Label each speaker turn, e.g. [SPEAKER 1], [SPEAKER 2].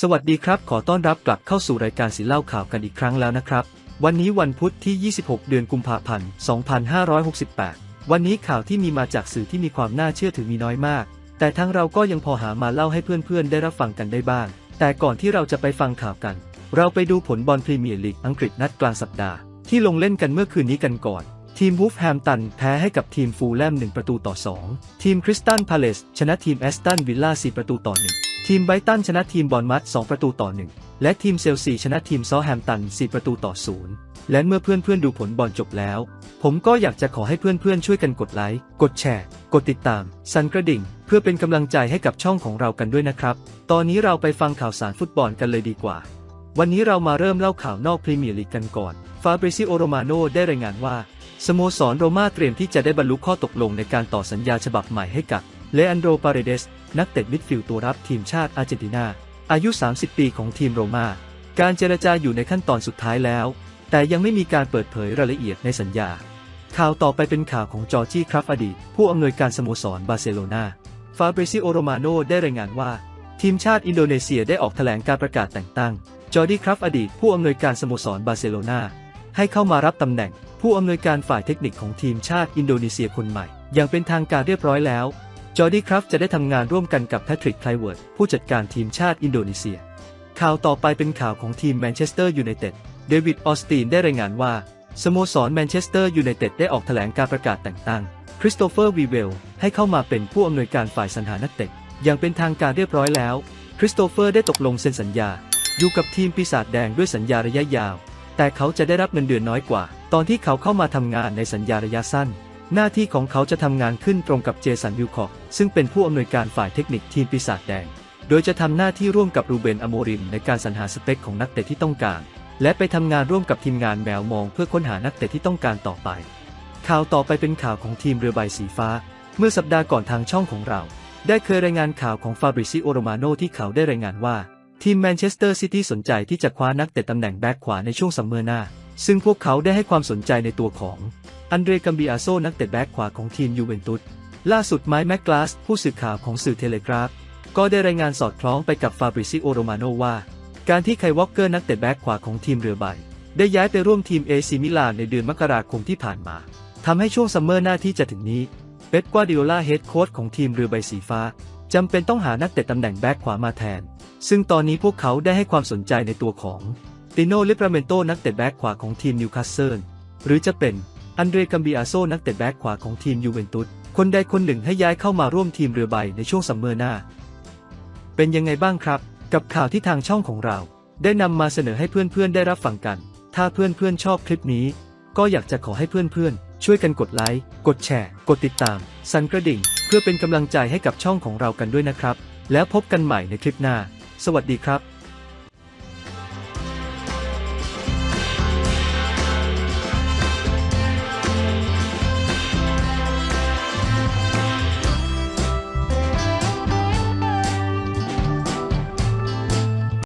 [SPEAKER 1] สวัสดีครับ ขอต้อนรับกลับเข้าสู่รายการสิเล่าข่าวกันอีกครั้งแล้วนะครับ วันนี้วันพุธที่ 26 เดือนกุมภาพันธ์ 2568 วันนี้ข่าวที่มีมาจากสื่อที่มีความน่าเชื่อถือมีน้อยมาก แต่ทั้งเราก็ยังพอหามาเล่าให้เพื่อนๆ ได้รับฟังกันได้บ้าง แต่ก่อนที่เราจะไปฟังข่าวกัน เราไปดูผลบอลพรีเมียร์ลีกอังกฤษนัดกลางสัปดาห์ที่ลงเล่นกันเมื่อคืนนี้กันก่อน ทีมวูฟแฮมตันแพ้ให้กับทีมฟูลแลม 1 ประตูต่อ 2 ทีมคริสตันพาเลสชนะทีมแอสตันวิลล่า 4 ประตูต่อ 1 ทีมไบรตันชนะทีมบอลมัด2ประตูต่อ 1 และทีมเชลซีชนะทีมซอแฮมตัน 4 ประตูต่อ 0 และเมื่อเพื่อนๆดูผลบอลจบแล้ว ผมก็อยากจะขอให้เพื่อนๆช่วยกันกดไลค์ กดแชร์ กดติดตาม สั่นกระดิ่ง เพื่อเป็นกำลังใจให้กับช่องของเรากันด้วยนะครับ ตอนนี้เราไปฟังข่าวสารฟุตบอลกันเลยดีกว่า วันนี้เรามาเริ่มเล่าข่าวนอกพรีเมียร์ลีกกันก่อน ฟาบริซิโอโรมาโนได้รายงานว่า สโมสรโรม่าเตรียมที่จะได้บรรลุข้อตกลงในการต่อสัญญาฉบับใหม่ให้กับเลอันโดปาเรเดส นักเตะมิดฟิลด์ตัวรับทีมชาติอาร์เจนตินา อายุ 30 ปีของทีมโรม่า การเจรจาอยู่ในขั้นตอนสุดท้ายแล้ว แต่ยังไม่มีการเปิดเผยรายละเอียดในสัญญา ข่าวต่อไปเป็นข่าวของจอร์จี้ครับอดีต ผู้อำนวยการสโมสรบาร์เซโลนาฟาบริซิโอโรมาโนได้รายงานว่า ทีมชาติอินโดนีเซียได้ออกแถลงการประกาศแต่งตั้งจอร์ดี้ครับอดีตผู้อำนวยการสโมสรบาร์เซโลนา ให้เข้ามารับตำแหน่ง ผู้อำนวยการฝ่ายเทคนิคของทีมชาติอินโดนีเซียคนใหม่ อย่างเป็นทางการเรียบร้อยแล้ว จอร์ดี้ครับจะได้ทำงานร่วมกันกับแพทริกไคลเวิร์ดผู้จัดการทีมชาติอินโดนีเซีย ข่าวต่อไปเป็นข่าวของทีมแมนเชสเตอร์ยูไนเต็ดเดวิดออสตินได้รายงานว่าสโมสรแมนเชสเตอร์ยูไนเต็ดได้ออกแถลงการประกาศแต่งตั้งคริสโตเฟอร์วีเวลให้เข้ามาเป็นผู้อำนวยการฝ่ายสรรหานักเตะอย่างเป็นทางการเรียบร้อยแล้ว คริสโตเฟอร์ได้ตกลงเซ็นสัญญา อยู่กับทีมปีศาจแดงด้วยสัญญาระยะยาว แต่เขาจะได้รับเงินเดือนน้อยกว่า ตอนที่เขาเข้ามาทำงานในสัญญาระยะสั้น หน้าที่ของเขาจะทำงานขึ้นตรงกับเจสันวิลคอกซึ่งเป็นผู้อำนวยการฝ่ายเทคนิคทีมปีศาจแดง โดยจะทำหน้าที่ร่วมกับรูเบนอโมริมในการสรรหาสเปคของนักเตะที่ต้องการ และไปทำงานร่วมกับทีมงานแมวมอง เพื่อค้นหานักเตะที่ต้องการต่อไป ข่าวต่อไปเป็นข่าวของทีมเรือใบสีฟ้า เมื่อสัปดาห์ก่อนทางช่องของเรา ได้เคยรายงานข่าวของฟาบริซิโอโรมาโนที่เขาได้รายงานว่า ทีมแมนเชสเตอร์ซิตี้สนใจที่จะคว้านักเตะตำแหน่งแบ็คขวาในช่วงซัมเมอร์หน้า ซึ่งพวกเขาได้ให้ความสนใจในตัวของอันเดรกัมบิอาโซนักเตะแบ็คขวาของทีมยูเวนตุสล่าสุดไมค์แมกกลาสผู้สื่อข่าวของสื่อเทเลกราฟ ก็ได้รายงานสอดคล้องไปกับฟาบริซิโอโรมาโนว่า การที่ไควอลเกอร์นักเตะแบ็คขวาของทีมเรือใบ ได้ย้ายไปร่วมทีมเอซิมิลานในเดือนมกราคมที่ผ่านมาทำให้ช่วงซัมเมอร์หน้าที่จะถึงนี้เป๊ปกวาดิโอลาเฮดโค้ชของทีมเรือใบสีฟ้าจำเป็นต้องหานักเตะตำแหน่งแบ็คขวามาแทน ซึ่งตอนนี้พวกเขาได้ให้ความสนใจในตัวของติโนลิปราเมนโตนักเตะแบ็คขวาของทีมนิวคาสเซิลหรือจะเป็นอันเดรกัมบิอาโซนักเตะแบ็คขวาของทีมยูเวนตุสคนใดคนหนึ่งให้ย้ายเข้ามาร่วมทีมเรือใบในช่วงซัมเมอร์หน้า เป็นยังไงบ้างครับ กับข่าวที่ทางช่องของเรา ได้นำมาเสนอให้เพื่อนๆได้รับฟังกัน ถ้าเพื่อนๆชอบคลิปนี้ ก็อยากจะขอให้เพื่อนๆ ช่วยกันกดไลค์ กดแชร์ กดติดตาม สั่นกระดิ่ง เพื่อเป็นกำลังใจให้กับช่องของเรากันด้วยนะครับ แล้วพบกันใหม่ในคลิปหน้า สวัสดีครับ